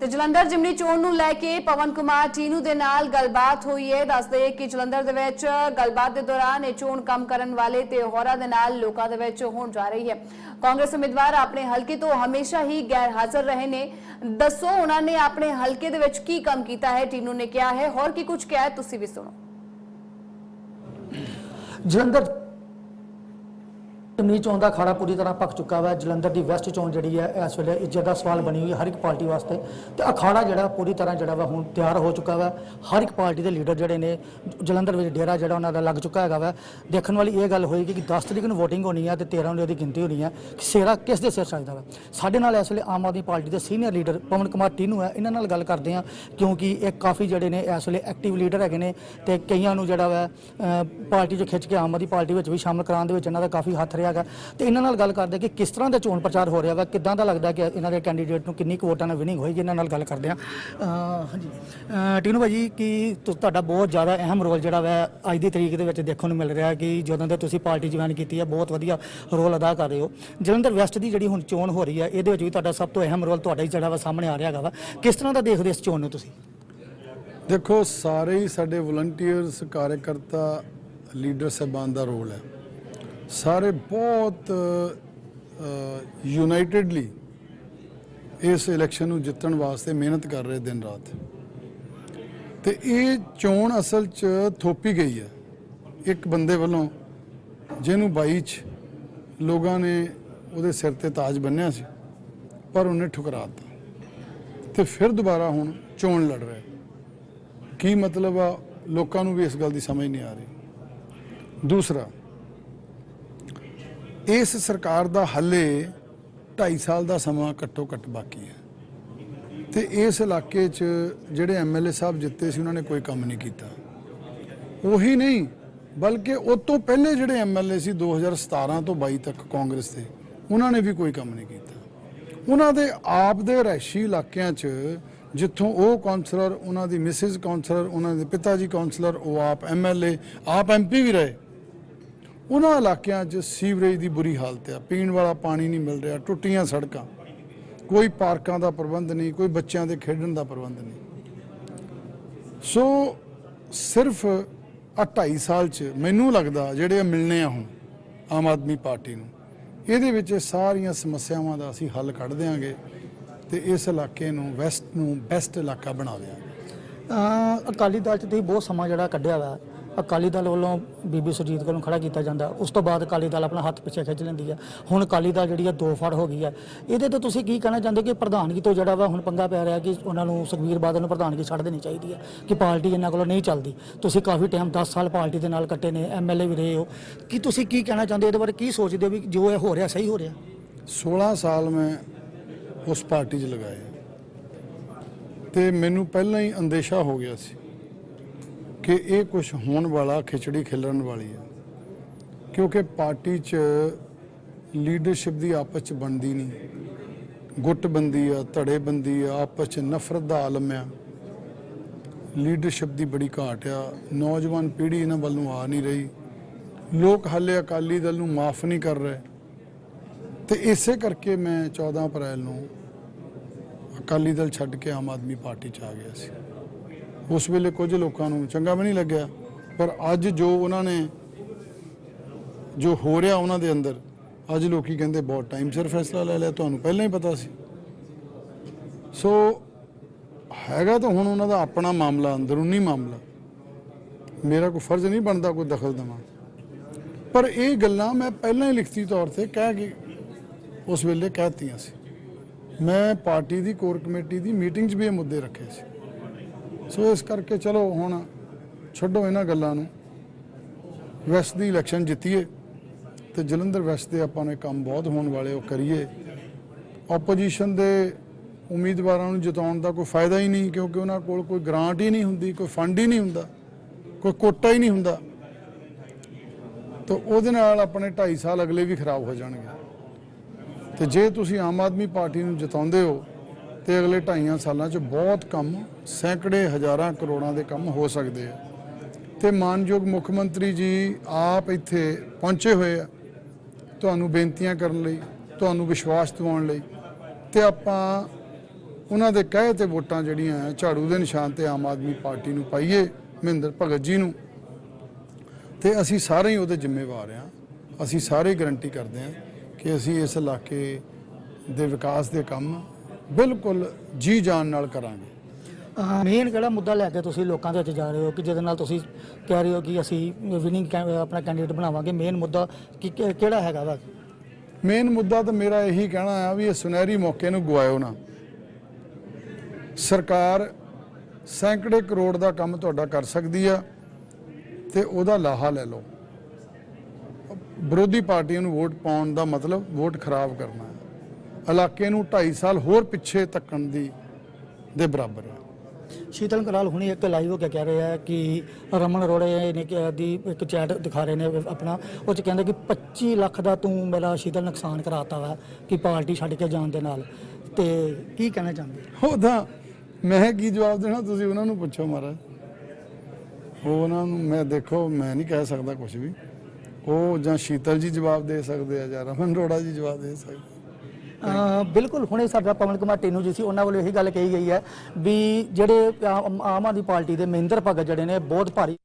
ਤੇ ਜਲੰਧਰ ਜਿਮਨੀ ਚੋਣ ਨੂੰ ਲੈ ਕੇ ਪਵਨ ਕੁਮਾਰ ਟੀਨੂ ਦੇ ਨਾਲ ਗੱਲਬਾਤ ਹੋਈ ਹੈ। ਦੱਸਦੇ ਕਿ ਜਲੰਧਰ ਦੇ ਵਿੱਚ ਗੱਲਬਾਤ ਦੇ ਦੌਰਾਨ ਇਹ ਚੋਣ ਕੰਮ ਕਰਨ ਵਾਲੇ ਤੇ ਹੋਰਾਂ ਦੇ ਨਾਲ ਲੋਕਾਂ ਦੇ ਵਿੱਚ ਹੋਣ ਜਾ ਰਹੀ ਹੈ। ਕਾਂਗਰਸ ਉਮੀਦਵਾਰ ਆਪਣੇ ਹਲਕੇ ਤੋਂ ਹਮੇਸ਼ਾ ਹੀ ਗੈਰ ਹਾਜ਼ਰ ਰਹੇ ਨੇ। ਦੱਸੋ ਉਹਨਾਂ ਨੇ ਆਪਣੇ ਹਲਕੇ ਦੇ ਵਿੱਚ ਕੀ ਕੰਮ ਕੀਤਾ ਹੈ? ਟੀਨੂ ਨੇ ਕਿਹਾ ਹੈ। ਹੋਰ ਕੀ ਕੁਝ ਕਿਹਾ ਹੈ? ਤੁਸੀਂ ਵੀ ਸੁਣੋ। ਜਲੰਧਰ ਨੀ ਚੋਣ ਦਾ ਅਖਾੜਾ ਪੂਰੀ ਤਰ੍ਹਾਂ ਪੱਕ ਚੁੱਕਾ ਵਾ, ਜਲੰਧਰ ਦੀ ਵੈਸਟ ਚੋਣ ਜਿਹੜੀ ਹੈ, ਇਸ ਵੇਲੇ ਇੱਜ਼ਤ ਦਾ ਸਵਾਲ ਬਣੀ ਹੋਈ ਹੈ ਹਰ ਇੱਕ ਪਾਰਟੀ ਵਾਸਤੇ। ਤੇ ਅਖਾੜਾ ਜਿਹੜਾ ਪੂਰੀ ਤਰ੍ਹਾਂ ਜਿਹੜਾ ਵਾ ਹੁਣ ਤਿਆਰ ਹੋ ਚੁੱਕਾ ਵਾ। ਹਰ ਇੱਕ ਪਾਰਟੀ ਦੇ ਲੀਡਰ ਜਿਹੜੇ ਨੇ, ਜਲੰਧਰ ਵਿੱਚ ਡੇਰਾ ਜਿਹੜਾ ਉਹਨਾਂ ਦਾ ਲੱਗ ਚੁੱਕਾ ਹੈਗਾ ਵਾ। ਦੇਖਣ ਵਾਲੀ ਇਹ ਗੱਲ ਹੋਏਗੀ ਕਿ 10 ਤਰੀਕ ਨੂੰ ਵੋਟਿੰਗ ਹੋਣੀ ਹੈ ਤੇ 13 ਨੂੰ ਉਹਦੀ ਗਿਣਤੀ ਹੋਣੀ ਹੈ ਕਿ ਸੇਰਾ ਕਿਸ ਦੇ ਸਿਰ ਚਾਹੀਦਾ ਵਾ। ਸਾਡੇ ਨਾਲ ਇਸ ਵੇਲੇ ਆਮ ਆਦਮੀ ਪਾਰਟੀ ਦੇ ਸੀਨੀਅਰ ਲੀਡਰ ਪਵਨ ਕੁਮਾਰ ਟੀਨੂ ਹੈ ਇਹਨਾਂ ਨਾਲ ਗੱਲ ਕਰਦੇ ਆ, ਕਿਉਂਕਿ ਇਹ ਕਾਫੀ ਜਿਹੜੇ ਨੇ ਇਸ ਵੇਲੇ ਐਕਟਿਵ ਲੀਡਰ ਹੈਗੇ ਨੇ ਤੇ ਕਈਆਂ ਨੂੰ ਜਿਹੜਾ ਵਾ ਪਾਰਟੀ 'ਚ ਖਿੱਚ ਕੇ ਆਮ ਆਦਮੀ ਪਾਰਟੀ ਵਿੱਚ ਵੀ ਸ਼ਾਮਲ ਕਰਾਉਣ ਦੇ ਵਿੱਚ ਇਹਨਾਂ ਦਾ ਕਾਫੀ ਹੱਥ ਰਿਹਾ। ਹੈਗਾ ਤੇ ਇਹਨਾਂ ਨਾਲ ਗੱਲ ਕਰਦੇ ਕਿ ਕਿਸ ਤਰ੍ਹਾਂ ਦਾ ਚੋਣ ਪ੍ਰਚਾਰ ਹੋ ਰਿਹਾ ਵਾ ਕਿੱਦਾਂ ਦਾ ਲੱਗਦਾ ਕਿ ਇਹਨਾਂ ਦੇ ਕੈਂਡੀਡੇਟ ਨੂੰ ਕਿੰਨੀ ਕੁ ਵੋਟਾਂ ਨਾਲ ਵਿਨਿੰਗ ਹੋਏਗੀ ਇਹਨਾਂ ਨਾਲ ਗੱਲ ਕਰਦੇ ਆ ਹਾਂਜੀ। ਅਹ, ਟੀਨੂ ਭਾਜੀ ਕਿ ਤੁਹਾਡਾ ਬਹੁਤ ਜ਼ਿਆਦਾ ਅਹਿਮ ਰੋਲ ਜਿਹੜਾ ਵਾ ਅੱਜ ਦੀ ਤਰੀਕ ਦੇ ਵਿੱਚ ਦੇਖਣ ਨੂੰ ਮਿਲ ਰਿਹਾ ਕਿ ਜਦੋਂ ਦਾ ਤੁਸੀਂ ਪਾਰਟੀ ਜੁਆਇਨ ਕੀਤੀ ਹੈ ਬਹੁਤ ਵਧੀਆ ਰੋਲ ਅਦਾ ਕਰ ਰਹੇ ਹੋ। ਜਲੰਧਰ ਵੈਸਟ ਦੀ ਜਿਹੜੀ ਹੁਣ ਚੋਣ ਹੋ ਰਹੀ ਹੈ ਇਹਦੇ ਵਿੱਚ ਵੀ ਤੁਹਾਡਾ ਸਭ ਤੋਂ ਅਹਿਮ ਰੋਲ ਤੁਹਾਡਾ ਹੀ ਜਿਹੜਾ ਵਾ ਸਾਹਮਣੇ ਆ ਰਿਹਾ ਹੈਗਾ ਵਾ। ਕਿਸ ਤਰ੍ਹਾਂ ਦਾ ਦੇਖਦੇ ਇਸ ਚੋਣ ਨੂੰ ਤੁਸੀਂ? ਦੇਖੋ ਸਾਰੇ ਹੀ ਸਾਡੇ ਵਲੰਟੀਅਰਸ ਕਾਰਜਕਰਤਾ ਲੀਡਰ ਸਾਹਿਬਾਨ ਦਾ ਰੋਲ ਹੈ। ਸਾਰੇ ਬਹੁਤ ਯੂਨਾਈਟਿਡਲੀ ਇਸ ਇਲੈਕਸ਼ਨ ਨੂੰ ਜਿੱਤਣ ਵਾਸਤੇ ਮਿਹਨਤ ਕਰ ਰਹੇ ਦਿਨ ਰਾਤ। ਤੇ ਇਹ ਚੋਣ ਅਸਲ 'ਚ ਥੋਪੀ ਗਈ ਹੈ। ਇੱਕ ਬੰਦੇ ਵੱਲੋਂ ਜਿਹਨੂੰ 22 ਚ ਲੋਕਾਂ ਨੇ ਉਹਦੇ ਸਿਰ ਤੇ ਤਾਜ ਬੰਨਿਆ ਸੀ, ਪਰ ਉਹਨੇ ਠੁਕਰਾ ਦਿੱਤਾ। ਤੇ ਫਿਰ ਦੁਬਾਰਾ ਹੁਣ ਚੋਣ ਲੜ ਰਿਹਾ ਕੀ ਮਤਲਬ ਆ? ਲੋਕਾਂ ਨੂੰ ਵੀ ਇਸ ਗੱਲ ਦੀ ਸਮਝ ਨਹੀਂ ਆ ਰਹੀ। ਦੂਸਰਾ ਇਸ ਸਰਕਾਰ ਦਾ ਹੱਲੇ 2.5 ਸਾਲ ਦਾ ਸਮਾਂ ਘੱਟੋ ਘੱਟ ਬਾਕੀ ਹੈ। ਤੇ ਇਸ ਇਲਾਕੇ 'ਚ ਜਿਹੜੇ ਐਮਐਲਏ ਸਾਹਿਬ ਜਿੱਤੇ ਸੀ, ਉਹਨਾਂ ਨੇ ਕੋਈ ਕੰਮ ਨਹੀਂ ਕੀਤਾ। ਉਹੀ ਨਹੀਂ, ਬਲਕਿ ਉਹ ਤੋਂ ਪਹਿਲੇ ਜਿਹੜੇ ਐਮਐਲਏ ਸੀ 2017 ਤੋਂ 22 ਤੱਕ ਕਾਂਗਰਸ ਦੇ, ਉਹਨਾਂ ਨੇ ਵੀ ਕੋਈ ਕੰਮ ਨਹੀਂ ਕੀਤਾ। ਉਹਨਾਂ ਦੇ ਆਪ ਦੇ ਰਹਿਸ਼ੀ ਇਲਾਕਿਆਂ 'ਚ ਜਿੱਥੋਂ ਉਹ ਕਾਉਂਸਲਰ ਉਹਨਾਂ ਦੀ ਮਿਸਿਸ ਕਾਉਂਸਲਰ ਉਹਨਾਂ ਦੇ ਪਿਤਾ ਜੀ ਕਾਉਂਸਲਰ ਉਹ ਆਪ ਐਮਐਲਏ ਆਪ ਐਮਪੀ ਵੀ ਰਹੇ। ਉਹਨਾਂ ਇਲਾਕਿਆਂ 'ਚ ਸੀਵਰੇਜ ਦੀ ਬੁਰੀ ਹਾਲਤ ਆ। ਪੀਣ ਵਾਲਾ ਪਾਣੀ ਨਹੀਂ ਮਿਲ ਰਿਹਾ, ਟੁੱਟੀਆਂ ਸੜਕਾਂ। ਕੋਈ ਪਾਰਕਾਂ ਦਾ ਪ੍ਰਬੰਧ ਨਹੀਂ, ਕੋਈ ਬੱਚਿਆਂ ਦੇ ਖੇਡਣ ਦਾ ਪ੍ਰਬੰਧ ਨਹੀਂ। ਸੋ ਸਿਰਫ ਆ 2.5 ਸਾਲ 'ਚ ਮੈਨੂੰ ਲੱਗਦਾ ਜਿਹੜੇ ਮਿਲਨੇ ਆ ਹੁਣ ਆਮ ਆਦਮੀ ਪਾਰਟੀ ਨੂੰ, ਇਹਦੇ ਵਿੱਚ ਇਹ ਸਾਰੀਆਂ ਸਮੱਸਿਆਵਾਂ ਦਾ ਅਸੀਂ ਹੱਲ ਕੱਢ ਦਿਆਂਗੇ ਤੇ ਇਸ ਇਲਾਕੇ ਨੂੰ ਵੈਸਟ ਨੂੰ ਬੈਸਟ ਇਲਾਕਾ ਬਣਾ ਦਿਆਂਗੇ। ਅਕਾਲੀ ਦਲ ਚ ਤੁਸੀਂ ਬਹੁਤ ਸਮਾਂ ਜਿਹੜਾ ਕੱਢਿਆ ਵਾ। ਅਕਾਲੀ ਦਲ ਵੱਲੋਂ ਬੀਬੀ ਸੁਰਜੀਤ ਕੋਲੋਂ ਖੜਾ ਕੀਤਾ ਜਾਂਦਾ। ਉਸ ਤੋਂ ਬਾਅਦ ਅਕਾਲੀ ਦਲ ਆਪਣਾ ਹੱਥ ਪਿੱਛੇ ਖਿੱਚ ਲੈਂਦੀ ਹੈ ਹੁਣ ਅਕਾਲੀ ਦਲ ਜਿਹੜੀ ਆ ਦੋ ਫੜ ਹੋ ਗਈ ਹੈ ਇਹਦੇ ਤੇ ਤੁਸੀਂ ਕੀ ਕਹਿਣਾ ਚਾਹੁੰਦੇ ਕਿ ਪ੍ਰਧਾਨਗੀ ਤੋਂ ਜਿਹੜਾ ਵਾ ਹੁਣ ਪੰਗਾ ਪੈ ਰਿਹਾ ਕਿ ਉਹਨਾਂ ਨੂੰ ਸੁਖਬੀਰ ਬਾਦਲ ਨੂੰ ਪ੍ਰਧਾਨਗੀ ਛੱਡ ਦੇਣੀ ਚਾਹੀਦੀ ਹੈ ਕਿ ਪਾਰਟੀ ਇਹਨਾਂ ਕੋਲੋਂ ਨਹੀਂ ਚੱਲਦੀ? ਤੁਸੀਂ ਕਾਫੀ ਟਾਈਮ 10 ਸਾਲ ਪਾਰਟੀ ਦੇ ਨਾਲ ਕੱਟੇ ਨੇ ਐਮਐਲਏ ਵੀ ਰਹੇ ਹੋ। ਕਿ ਤੁਸੀਂ ਕੀ ਕਹਿਣਾ ਚਾਹੁੰਦੇ ਇਹਦੇ ਬਾਰੇ ਕੀ ਸੋਚਦੇ ਹੋ ਵੀ ਜੋ ਇਹ ਹੋ ਰਿਹਾ ਸਹੀ ਹੋ ਰਿਹਾ? 16 ਸਾਲ ਮੈਂ ਉਸ ਪਾਰਟੀ 'ਚ ਲਗਾਏ। ਤੇ ਮੈਨੂੰ ਪਹਿਲਾਂ ਹੀ ਅੰਦੇਸ਼ਾ ਹੋ ਗਿਆ ਸੀ ਕਿ ਇਹ ਕੁਝ ਹੋਣ ਵਾਲਾ ਖਿਚੜੀ ਖਿਲਣ ਵਾਲੀ ਹੈ। ਕਿਉਂਕਿ ਪਾਰਟੀ 'ਚ ਲੀਡਰਸ਼ਿਪ ਦੀ ਆਪਸ 'ਚ ਬਣਦੀ ਨਹੀਂ। ਗੁੱਟਬੰਦੀ ਆ ਧੜੇਬੰਦੀ ਆ, ਆਪਸ 'ਚ ਨਫ਼ਰਤ ਦਾ ਆਲਮ ਆ। ਲੀਡਰਸ਼ਿਪ ਦੀ ਬੜੀ ਘਾਟ ਆ। ਨੌਜਵਾਨ ਪੀੜ੍ਹੀ ਇਹਨਾਂ ਵੱਲ ਨੂੰ ਆ ਨਹੀਂ ਰਹੀ। ਲੋਕ ਹਾਲੇ ਅਕਾਲੀ ਦਲ ਨੂੰ ਮਾਫ ਨਹੀਂ ਕਰ ਰਹੇ। ਤੇ ਇਸੇ ਕਰਕੇ ਮੈਂ 14 ਅਪ੍ਰੈਲ ਨੂੰ ਅਕਾਲੀ ਦਲ ਛੱਡ ਕੇ ਆਮ ਆਦਮੀ ਪਾਰਟੀ ਚ ਆ ਗਿਆ ਸੀ। ਉਸ ਵੇਲੇ ਕੁਝ ਲੋਕਾਂ ਨੂੰ ਚੰਗਾ ਵੀ ਨਹੀਂ ਲੱਗਿਆ, ਪਰ ਅੱਜ ਜੋ ਉਹਨਾਂ ਨੇ ਜੋ ਹੋ ਰਿਹਾ ਉਹਨਾਂ ਦੇ ਅੰਦਰ, ਅੱਜ ਲੋਕੀ ਕਹਿੰਦੇ ਬਹੁਤ ਟਾਈਮ ਸਿਰ ਫੈਸਲਾ ਲੈ ਲਿਆ, ਤੁਹਾਨੂੰ ਪਹਿਲਾਂ ਹੀ ਪਤਾ ਸੀ। ਸੋ ਹੈਗਾ ਤਾਂ ਹੁਣ ਉਹਨਾਂ ਦਾ ਆਪਣਾ ਮਾਮਲਾ, ਅੰਦਰੂਨੀ ਮਾਮਲਾ। ਮੇਰਾ ਕੋਈ ਫਰਜ਼ ਨਹੀਂ ਬਣਦਾ ਕੋਈ ਦਖਲ ਦਵਾਂ। ਪਰ ਇਹ ਗੱਲਾਂ ਮੈਂ ਪਹਿਲਾਂ ਹੀ ਲਿਖਤੀ ਤੌਰ ਤੇ ਕਹਿ ਕੇ ਉਸ ਵੇਲੇ ਕਹਿਤੀਆਂ ਸੀ। ਮੈਂ ਪਾਰਟੀ ਦੀ, ਕੋਰ ਕਮੇਟੀ ਦੀ ਮੀਟਿੰਗ 'ਚ ਵੀ ਇਹ ਮੁੱਦੇ ਰੱਖੇ ਸੀ। ਸੋ ਇਸ ਕਰਕੇ ਚਲੋ ਹੁਣ ਛੱਡੋ ਇਹਨਾਂ ਗੱਲਾਂ ਨੂੰ। ਵੈਸਟ ਦੀ ਇਲੈਕਸ਼ਨ ਜਿੱਤੀਏ ਤੇ ਜਲੰਧਰ ਵੈਸਟ ਦੇ ਆਪਾਂ ਨੇ ਕੰਮ ਬਹੁਤ ਹੋਣ ਵਾਲੇ ਉਹ ਕਰੀਏ। ਆਪੋਜੀਸ਼ਨ ਦੇ ਉਮੀਦਵਾਰਾਂ ਨੂੰ ਜਿਤਾਉਣ ਦਾ ਕੋਈ ਫਾਇਦਾ ਹੀ ਨਹੀਂ, ਕਿਉਂਕਿ ਉਹਨਾਂ ਕੋਲ ਕੋਈ ਗ੍ਰਾਂਟ ਹੀ ਨਹੀਂ ਹੁੰਦੀ, ਕੋਈ ਫੰਡ ਹੀ ਨਹੀਂ ਹੁੰਦਾ, ਕੋਈ ਕੋਟਾ ਹੀ ਨਹੀਂ ਹੁੰਦਾ। ਤਾਂ ਉਹਦੇ ਨਾਲ ਆਪਣੇ 2.5 ਸਾਲ ਅਗਲੇ ਵੀ ਖਰਾਬ ਹੋ ਜਾਣਗੇ। ਤੇ ਜੇ ਤੁਸੀਂ ਆਮ ਆਦਮੀ ਪਾਰਟੀ ਨੂੰ ਜਿਤਾਉਂਦੇ ਹੋ ਤੇ ਅਗਲੇ 2.5 ਸਾਲਾਂ 'ਚ ਬਹੁਤ ਕੰਮ, ਸੈਂਕੜੇ ਹਜ਼ਾਰਾਂ ਕਰੋੜਾਂ ਦੇ ਕੰਮ ਹੋ ਸਕਦੇ ਆ। ਤੇ ਮਾਨਯੋਗ ਮੁੱਖ ਮੰਤਰੀ ਜੀ ਆਪ ਇੱਥੇ ਪਹੁੰਚੇ ਹੋਏ ਆ ਤੁਹਾਨੂੰ ਬੇਨਤੀਆਂ ਕਰਨ ਲਈ, ਤੁਹਾਨੂੰ ਵਿਸ਼ਵਾਸ ਦਿਵਾਉਣ ਲਈ। ਤੇ ਆਪਾਂ ਉਹਨਾਂ ਦੇ ਕਹੇ ਤੇ ਵੋਟਾਂ ਜਿਹੜੀਆਂ ਝਾੜੂ ਦੇ ਨਿਸ਼ਾਨ ਤੇ ਆਮ ਆਦਮੀ ਪਾਰਟੀ ਨੂੰ ਪਾਈਏ, ਮਹਿੰਦਰ ਭਗਤ ਜੀ ਨੂੰ। ਤੇ ਅਸੀਂ ਸਾਰੇ ਹੀ ਉਹਦੇ ਜ਼ਿੰਮੇਵਾਰ ਹਾਂ ਅਸੀਂ ਸਾਰੇ ਗਰੰਟੀ ਕਰਦੇ ਹਾਂ ਕਿ ਅਸੀਂ ਇਸ ਇਲਾਕੇ ਦੇ ਵਿਕਾਸ ਦੇ ਕੰਮ ਬਿਲਕੁਲ ਜੀ ਜਾਨ ਨਾਲ ਕਰਾਂਗੇ। ਮੇਨ ਕਿਹੜਾ ਮੁੱਦਾ ਲੈ ਕੇ ਤੁਸੀਂ ਲੋਕਾਂ ਦੇ ਵਿੱਚ ਜਾ ਰਹੇ ਹੋ ਕਿ ਜਿਹਦੇ ਨਾਲ ਤੁਸੀਂ ਕਹਿ ਰਹੇ ਹੋ ਕਿ ਅਸੀਂ ਵਿਨਿੰਗ ਆਪਣਾ ਕੈਂਡੀਡੇਟ ਬਣਾਵਾਂਗੇ? ਮੇਨ ਮੁੱਦਾ ਕਿ ਕਿਹੜਾ ਹੈਗਾ ਵਾ? ਮੇਨ ਮੁੱਦਾ ਤਾਂ ਮੇਰਾ ਇਹੀ ਕਹਿਣਾ ਆ ਵੀ ਇਹ ਸੁਨਹਿਰੀ ਮੌਕੇ ਨੂੰ ਗਵਾਇਓ ਨਾ। ਸਰਕਾਰ ਸੈਂਕੜੇ ਕਰੋੜ ਦਾ ਕੰਮ ਤੁਹਾਡਾ ਕਰ ਸਕਦੀ ਆ ਤੇ ਉਹਦਾ ਲਾਹਾ ਲੈ ਲਓ। ਵਿਰੋਧੀ ਪਾਰਟੀਆਂ ਨੂੰ ਵੋਟ ਪਾਉਣ ਦਾ ਮਤਲਬ ਵੋਟ ਖਰਾਬ ਕਰਨਾ। ਇਲਾਕੇ ਨੂੰ 2.5 ਸਾਲ ਹੋਰ ਪਿੱਛੇ ਤੱਕਣ ਦੀ ਦੇ ਬਰਾਬਰ ਹੈ। ਸ਼ੀਤਲ ਕਰਾਲ ਹੁਣੇ ਇੱਕ ਲਾਈਵ ਹੋ ਕੇ ਕਹਿ ਰਹੇ ਆ ਕਿ ਰਮਨ ਅਰੋੜੇ ਨੇ ਦੀ ਇੱਕ ਚੈਟ ਦਿਖਾ ਰਹੇ ਨੇ ਆਪਣਾ ਉਹ ਚ ਕਹਿੰਦੇ ਕਿ 25 ਲੱਖ ਦਾ ਤੂੰ ਮੇਰਾ ਸ਼ੀਤਲ ਨੁਕਸਾਨ ਕਰਾਤਾ ਵਾ ਕਿ ਪਾਰਟੀ ਛੱਡ ਕੇ ਜਾਣ ਦੇ ਨਾਲ। ਤੇ ਕੀ ਕਹਿਣਾ ਚਾਹੁੰਦੇ? ਉਹਦਾ ਮੈਂ ਕੀ ਜਵਾਬ ਦੇਣਾ ਤੁਸੀਂ ਉਹਨਾਂ ਨੂੰ ਪੁੱਛੋ ਮਹਾਰਾਜ। ਉਹ ਉਹਨਾਂ ਨੂੰ ਮੈਂ ਦੇਖੋ ਮੈਂ ਨਹੀਂ ਕਹਿ ਸਕਦਾ ਕੁਝ ਵੀ। ਉਹ ਜਾਂ ਸ਼ੀਤਲ ਜੀ ਜਵਾਬ ਦੇ ਸਕਦੇ ਆ ਜਾਂ ਰਮਨ ਰੋੜਾ ਜੀ ਜਵਾਬ ਦੇ ਸਕਦੇ ਬਿਲਕੁਲ, ਹੁਣੇ ਸਾਡਾ ਪਵਨ ਕੁਮਾਰ ਟੀਨੂ ਜੀ ਸੀ, ਉਹਨਾਂ ਵੱਲੋਂ ਇਹੀ ਗੱਲ ਕਹੀ ਗਈ ਹੈ ਵੀ ਜਿਹੜੇ ਆਮ ਆਮ ਆਦਮੀ ਪਾਰਟੀ ਦੇ ਮਹਿੰਦਰ ਭਗਤ ਜਿਹੜੇ ਨੇ, ਬਹੁਤ ਭਾਰੀ